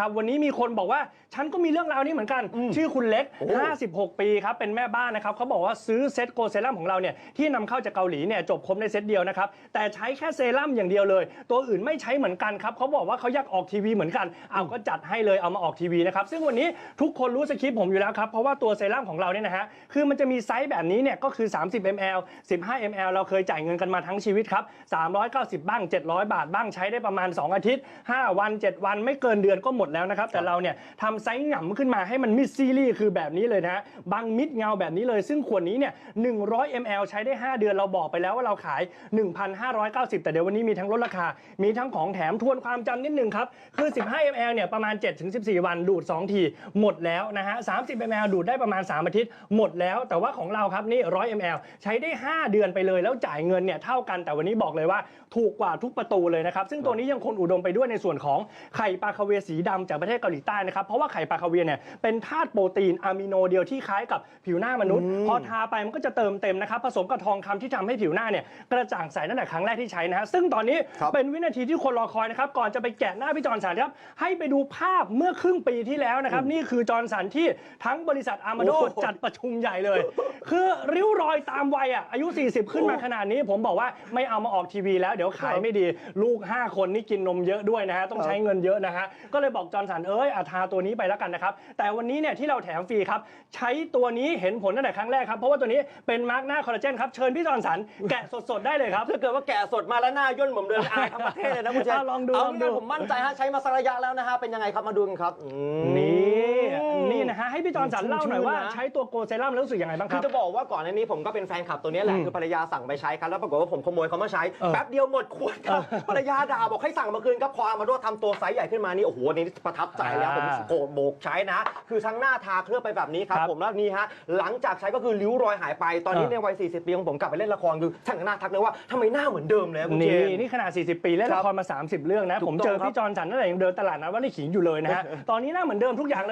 ครับวันนี้มีคนบอกว่าฉันก็มีเรื่องราวนี้เหมือนกัน ชื่อคุณเล็กโอ้56 ปีครับเป็นแม่บ้านนะครับเขาบอกว่าซื้อเซตโกเซรั่มของเราเนี่ยที่นำเข้าจากเกาหลีเนี่ยจบครบในเซตเดียวนะครับแต่ใช้แค่เซรั่มอย่างเดียวเลย ตัวอื่นไม่ใช้เหมือนกันครับเขาบอกว่าเขาอยากออกทีวีเหมือนกันเอาก็จัดให้เลยเอามาออกทีวีนะครับซึ่งวันนี้ทุกคนรู้สคริปต์ผมอยู่แล้วครับเพราะว่าตัวเซรั่มของเราเนี่ยนะฮะคือมันจะมีไซส์แบบนี้เนี่ยก็คือ 30 ml 15 ml เราเคยจ่ายเงินกันมาทั้งชีวิตครับ390 บ้าง 700 บาทบ้างใช้ได้ประมาณ 2 อาทิตย์ 5 วัน 7 วันไม่เกินเดือนก็หมดแล้วนะครับ แต่เราเนี่ยทำไซส์หง่ำขึ้นมาให้มันมิดซีรีส์คือแบบนี้เลยนะฮะบางมิดเงาแบบนี้เลย ซึ่งขวดนี้เนี่ย 100 ml ใช้ได้ 5 เดือนเราบอกไปแล้วว่าเราขาย 1,590 แต่เดี๋ยววันนี้มีทั้งลดราคา มีทั้งของแถมทวนความจำนิดนึงครับ คือ 15 ml เนี่ยประมาณ 7-14 วันดูด 2 ทีหมดแล้วนะฮะ 30 ml ดูดได้ประมาณ 3 อาทิตย์หมดแล้ว แต่ว่าของเราครับนี่ 100 ml ใช้ได้ 5 เดือนไปเลยแล้วจ่ายเงินเนี่ยเท่ากันแต่วันนี้บอกเลยว่าถูกกว่าทุกประตูเลยนะครับซึ่งตัวนี้ยังคงอุดมไปด้วยในส่วนของไข่ปลาคาเวียร์สีดำจากประเทศเกาหลีใต้นะครับ เพราะว่าไข่ปลาคาเวียร์เนี่ยเป็นธาตุโปรตีนอะมิโนเดียวที่คล้ายกับผิวหน้ามนุษย์ พอทาไปมันก็จะเติมเต็มนะครับผสมกับทองคำที่ทำให้ผิวหน้าเนี่ยกระจ่างใสตั้งแต่ครั้งแรกที่ใช้นะฮะซึ่งตอนนี้ครับเป็นวินาทีที่คนรอคอยนะครับก่อนจะไปแกะหน้าพี่จอร์นสันครับให้ไปดูภาพเมื่อครึ่งปีที่แล้วนะครับนี่คือจอร์นสันที่ทั้งบริษัทอาร์มาโดโอ้โหจัดประชุมใหญ่เลย คือริ้วรอยตามวัยอะอายุ 40 ขึ้นมาขนาดนี้ ผมบอกว่าไม่เอามาออกทีวีแล้วเดี๋ยวขายไม่ดี ลูก 5 คนนี่กินนมเยอะด้วยนะฮะต้องใช้เงินเยอะนะฮะก็เลยบอกจอร์นสันเอ้ยอาทาตัวนี้ไปแล้วกันนะครับ แต่วันนี้เนี่ยที่เราแถมฟรีครับ ใช้ตัวนี้เห็นผลตั้งแต่ครั้งแรกครับ เพราะว่าตัวนี้เป็นมาร์กหน้าคอลลาเจนครับ เชิญพี่จอร์นสันแกะสดๆได้เลยครับ ถ้าเกิดว่าแกะสดมาแล้วหน้าย่นเหมือนเดิมอายทั้งประเทศเลยนะคุณเชษอะลองดูเอาลองดูงี้ผมมั่นใจฮะใช้มาสักระยะแล้วนะฮะเป็นยังไงครับมาดูกันครับอืมนี่นี่นะฮะให้ พี่จอร์นสันเล่าหน่อยว่าชื่นๆนะใช้ตัวโกเซรั่มแล้วรู้สึกยังไงบ้างคคืรัอบจะบอกว่าก่อนหน้านี้ผมก็เป็นแฟนคลับตัวเนี้ยแหละอืมคือภรรยาสั่งไปใช้ครับแล้วปรากฏว่าผมขโมยเขามาใช้เออแป๊บเดียวหมดขวดครับภรรยาด่าบอกให้สั่งมาคืนครับพอเอามาด้วยทำตัวไซส์ใหญ่ขึ้นมานี่โอ้โหอันนี้ประทับใจแล้วผมอ่าโกรธโบกใช้นะ คือทั้งหน้าทาเคลือบไปแบบนี้ครับครับผมแล้วนี่ฮะหลังจากใช้ก็คือริ้วรอยหายไปตอนนี้เออ ในวัย 40 ปีของผมกลับไปเล่นละครคือช่างหน้าทักเลยว่าทำไมหน้าเหมือนเดิมเลยอะคุณเจนี่น นี่ขนาด 40 ปีเล่นครัละบครมา 30 เรื่องนะ ถูกผมต้องเจอครับ พี่จอร์นสันนั่นแหละยังเดินตลาดนัดว่าในขิงอยู่เลยนะฮะ ตอนนี้หน้าเหมือนเดิมทุกอย่างเลย